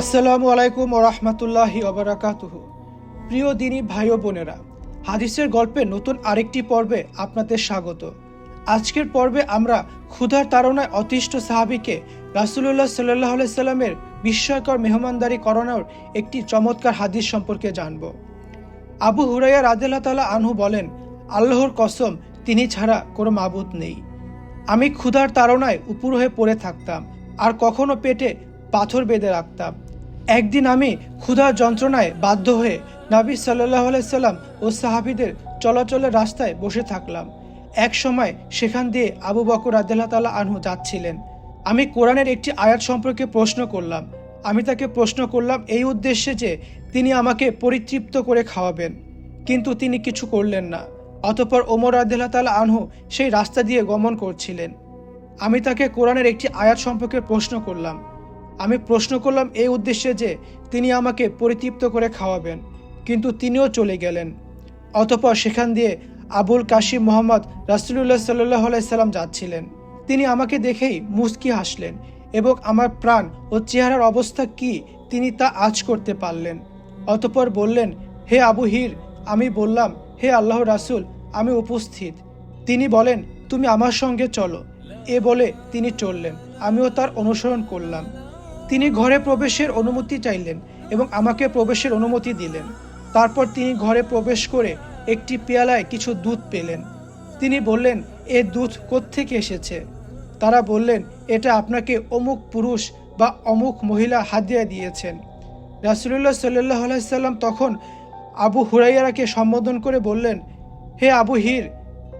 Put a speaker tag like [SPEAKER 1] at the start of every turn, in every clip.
[SPEAKER 1] আসসালামু আলাইকুম ও রহমতুল্লাহি অবরাকাতুহ প্রিয় দিনী ভাই ও বোনেরা, হাদিসের গল্পে নতুন আরেকটি পর্বে আপনাদের স্বাগত। আজকের পর্বে আমরা ক্ষুধার তাড়নায় অতিষ্ঠ সাহাবিকে রাসুলুল্লাহ সাল্লাহ সাল্লামের বিস্ময়কর মেহমানদারি করানোর একটি চমৎকার হাদিস সম্পর্কে জানব। আবু হুরাইয়া রাদেল্লা তালা আনহু বলেন, আল্লাহর কসম, তিনি ছাড়া কোনো মাবুদ নেই। আমি ক্ষুধার তাড়নায় উপুর হয়ে পড়ে থাকতাম, আর কখনো পেটে পাথর বেঁধে রাখতাম। একদিন আমি ক্ষুধার যন্ত্রণায় বাধ্য হয়ে নাবি সাল্লাহ সাল্লাম ও সাহাবিদের চলাচলের রাস্তায় বসে থাকলাম। এক সময় সেখান দিয়ে আবু বকর আদাল্লাহ তালা আনহু যাচ্ছিলেন। আমি কোরআনের একটি আয়াত সম্পর্কে প্রশ্ন করলাম। আমি তাকে প্রশ্ন করলাম এই উদ্দেশ্যে যে তিনি আমাকে পরিতৃপ্ত করে খাওয়াবেন। কিন্তু তিনি কিছু করলেন না। অতপর ওমর আদাল্লাহ তালা আনহু সেই রাস্তা দিয়ে গমন করছিলেন। আমি তাকে কোরআনের একটি আয়াত সম্পর্কে প্রশ্ন করলাম। আমি প্রশ্ন করলাম এই উদ্দেশ্যে যে তিনি আমাকে পরিতৃপ্ত করে খাওয়াবেন, কিন্তু তিনিও চলে গেলেন। অতপর সেখান দিয়ে আবুল কাশিম মোহাম্মদ রাসুলুল্লাহ সাল্লাহ সাল্লাম যাচ্ছিলেন। তিনি আমাকে দেখেই মুস্কি হাসলেন এবং আমার প্রাণ ও চেহারার অবস্থা কি তিনি তা আজ করতে পারলেন। অতপর বললেন, হে আবু হির, আমি বললাম, হে আল্লাহ রাসুল, আমি উপস্থিত। তিনি বলেন, তুমি আমার সঙ্গে চলো। এ বলে তিনি চললেন। আমিও তার অনুসরণ করলাম। তিনি ঘরে প্রবেশের অনুমতি চাইলেন এবং আমাকে প্রবেশের অনুমতি দিলেন। তারপর তিনি ঘরে প্রবেশ করে একটি পেয়ালায় কিছু দুধ পেলেন। তিনি বললেন, এ দুধ কোত্থেকে এসেছে? তারা বললেন, এটা আপনাকে অমুক পুরুষ বা অমুক মহিলা হাদিয়া দিয়েছেন। রাসুলুল্লাহ সাল্লাহ সাল্লাম তখন আবু হুরাইয়ারাকে সম্বোধন করে বললেন, হে আবু হির।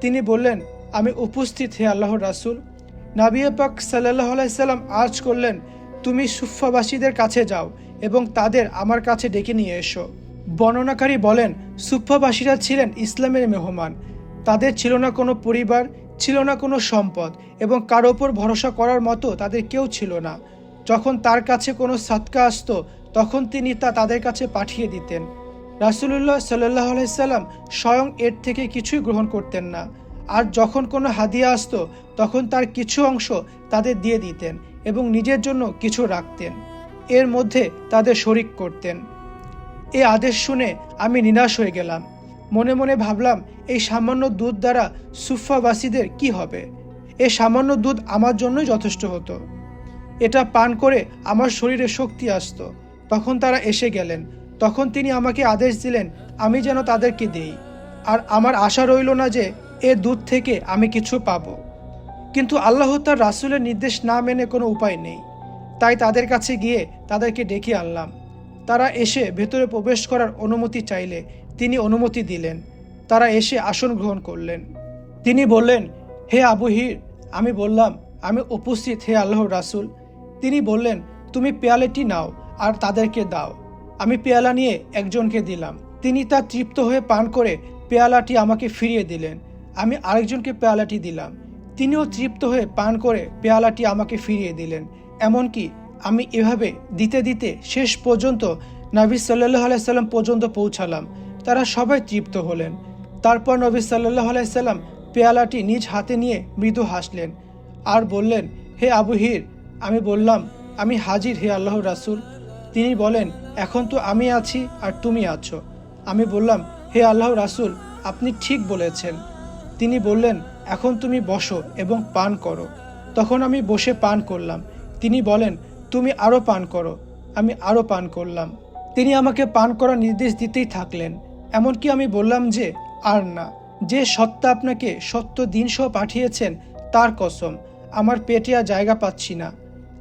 [SPEAKER 1] তিনি বললেন, আমি উপস্থিত, হে আল্লাহর রাসুল। নাবিয়ে পাক সাল্লাহ সাল্লাম আজ করলেন তুমি সুফাবাসীদের কাছে যাও এবং তাদের আমার কাছে ডেকে নিয়ে এসো। বর্ণনাকারী বলেন সুফাবাসীরা ছিলেন ইসলামের মেহমান। তাদের ছিল না কোনো পরিবার, ছিল না কোনো সম্পদ এবং কারও ওপর ভরসা করার মতো তাদের কেউ ছিল না। যখন তার কাছে কোনো সাতকা আসতো, তখন তিনি তা তাদের কাছে পাঠিয়ে দিতেন। রাসুলুল্লাহ সাল্লাহ সাল্লাম স্বয়ং এর থেকে কিছুই গ্রহণ করতেন না। আর যখন কোনো হাদিয়া আসতো, তখন তার কিছু অংশ তাদের দিয়ে দিতেন। এবং নিজের জন্য কিছু রাখতেন। এর মধ্যে তাদের শরিক করতেন। এ আদেশ শুনে আমি নিরাশ হয়ে গেলাম। মনে মনে ভাবলাম, এই সামান্য দুধ দ্বারা সুফাবাসীদের কি হবে? এ সামান্য দুধ আমার জন্যই যথেষ্ট হতো। এটা পান করে আমার শরীরে শক্তি আসত। তখন তারা এসে গেলেন। তখন তিনি আমাকে আদেশ দিলেন, আমি যেন তাদেরকে দেই। আর আমার আশা রইল না যে এ দুধ থেকে আমি কিছু পাবো। কিন্তু আল্লাহ তার রাসুলের নির্দেশ না মেনে কোনো উপায় নেই। তাই তাদের কাছে গিয়ে তাদেরকে ডেকে আনলাম। তারা এসে ভেতরে প্রবেশ করার অনুমতি চাইলে তিনি অনুমতি দিলেন। তারা এসে আসন গ্রহণ করলেন। তিনি বললেন, হে আবু হির, আমি বললাম, আমি উপস্থিত, হে আল্লাহ রাসুল। তিনি বললেন, তুমি পেয়ালেটি নাও আর তাদেরকে দাও। আমি পেয়ালা নিয়ে একজনকে দিলাম। তিনি তা তৃপ্ত হয়ে পান করে পেয়ালাটি আমাকে ফিরিয়ে দিলেন। আমি আরেকজনকে পেয়ালাটি দিলাম। তিনিও তৃপ্ত হয়ে পান করে পেয়ালাটি আমাকে ফিরিয়ে দিলেন। এমনকি আমি এভাবে দিতে দিতে শেষ পর্যন্ত নবী সাল্লাহ আলাইসাল্লাম পর্যন্ত পৌঁছালাম। তারা সবাই তৃপ্ত হলেন। তারপর নবী সাল্লাহ আলাইসাল্লাম পেয়ালাটি নিজ হাতে নিয়ে মৃদু হাসলেন। আর বললেন, হে আবু হির, আমি বললাম, আমি হাজির হে আল্লাহ রাসুল। তিনি বলেন, এখন তো আমি আছি আর তুমি আছো। আমি বললাম, হে আল্লাহ রাসুল, আপনি ঠিক বলেছেন। তিনি বললেন এখন তুমি বসো এবং পান করো। তখন আমি বসে পান করলাম। তিনি বলেন, তুমি আরও পান করো। আমি আরও পান করলাম। তিনি আমাকে পান করার নির্দেশ দিতেই থাকলেন। এমনকি আমি বললাম যে, আর না, যে সত্তা আপনাকে সত্য দিনসহ পাঠিয়েছেন, তার কসম, আমার পেটে আর জায়গা পাচ্ছি না।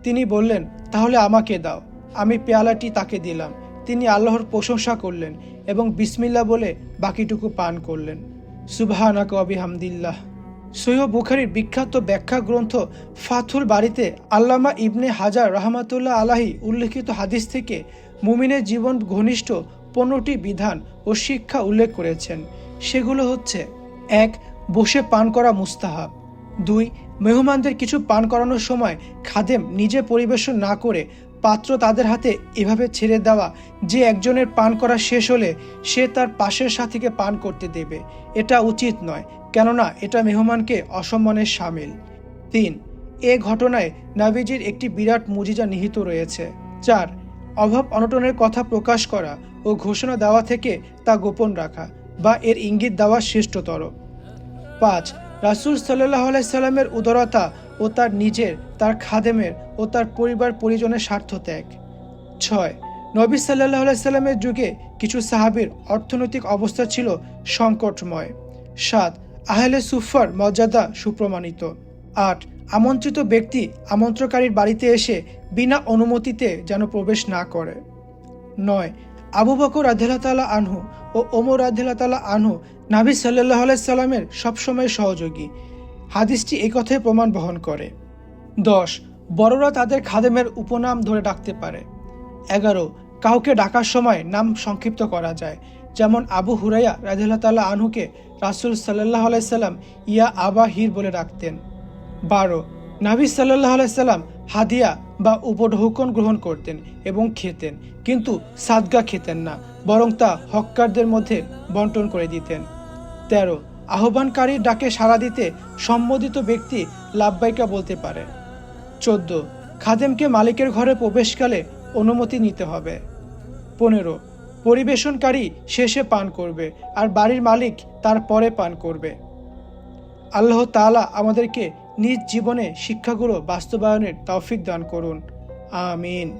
[SPEAKER 1] তিনি বললেন, তাহলে আমাকে দাও। আমি পেয়ালাটি তাকে দিলাম। তিনি আল্লাহর প্রশংসা করলেন এবং বিসমিল্লা বলে বাকিটুকু পান করলেন। সুবাহানাক হামদিল্লাহ সৈয় বুখারির বিখ্যাত ব্যাখ্যা গ্রন্থ ফাথুল বাড়িতে আল্লামা ইবনে হাজার রহমাতুল্লাহ আলাহি উল্লেখিত হাদিস থেকে মুমিনের জীবন ঘনিষ্ঠ পনেরোটি বিধান ও শিক্ষা উল্লেখ করেছেন। সেগুলো হচ্ছে, এক, বসে পান করা মুস্তাহাব। দুই, মেহমানদের কিছু পান করানোর সময় খাদেম নিজে পরিবেশন না করে পাত্র তাদের হাতে এভাবে ছেড়ে দেওয়া যে একজনের পান করা শেষ হলে সে তার পাশের সাথীকে পান করতে দেবে। এটা উচিত নয়, কেননা এটা মেহমানকে অসম্মানের সামিল। তিন, এ ঘটনায় নাবিজির একটি বিরাট মুজিজা নিহিত রয়েছে। চার, অভাব অনটনের কথা প্রকাশ করা ও ঘোষণা দেওয়া থেকে তা গোপন রাখা বা এর ইঙ্গিত দেওয়া শ্রেষ্ঠতর। পাঁচ, রাসুল সাল্লাহ আলাইসাল্লামের উদারতা ও তার নিজের, তার খাদেমের ও তার পরিবার পরিজনের স্বার্থ ত্যাগ। ছয়, নবী সাল্লাহ আলাইসাল্লামের যুগে কিছু সাহাবির অর্থনৈতিক অবস্থা ছিল সংকটময়। সাত, আহলে সুফার মর্যাদা সুপ্রমাণিত। আট, আমন্ত্রিত ব্যক্তি আমন্ত্রকারীর বাড়িতে এসে বিনা অনুমতিতে যেন প্রবেশ না করে। নয়, আবু বকর তালা আনহু ও ওমর তালা আনহু নাবি সাল্লাহ সাল্লামের সবসময় সহযোগী। হাদিসটি এই কথাই প্রমাণ বহন করে। দশ, বড়রা তাদের খাদেমের উপনাম ধরে ডাকতে পারে। এগারো, কাউকে ডাকার সময় নাম সংক্ষিপ্ত করা যায়। যেমন আবু হুরাইয়া রাজিল্লা তাল্লাহ আনহুকে রাসুল সাল্লাহ আলাইসাল্লাম ইয়া আবা হির বলে ডাকতেন। বারো, নাবি সাল্লাহ আলাইসাল্লাম হাদিয়া বা উপঢৌকন গ্রহণ করতেন এবং খেতেন, কিন্তু সাদগা খেতেন না, বরং তা হক্কারদের মধ্যে বন্টন করে দিতেন। তেরো আহ্বানকারীর ডাকে সাড়া দিতে সম্বোধিত ব্যক্তি লাভবাইকা বলতে পারে। চোদ্দ। খাদেমকে মালিকের ঘরে প্রবেশকালে অনুমতি নিতে হবে। পনেরো। পরিবেশনকারী শেষে পান করবে আর বাড়ির মালিক তার পরে পান করবে। আল্লাহ তাআলা আমাদেরকে নিজ জীবনে শিক্ষাগুলো বাস্তবায়নের তৌফিক দান করুন। আমিন।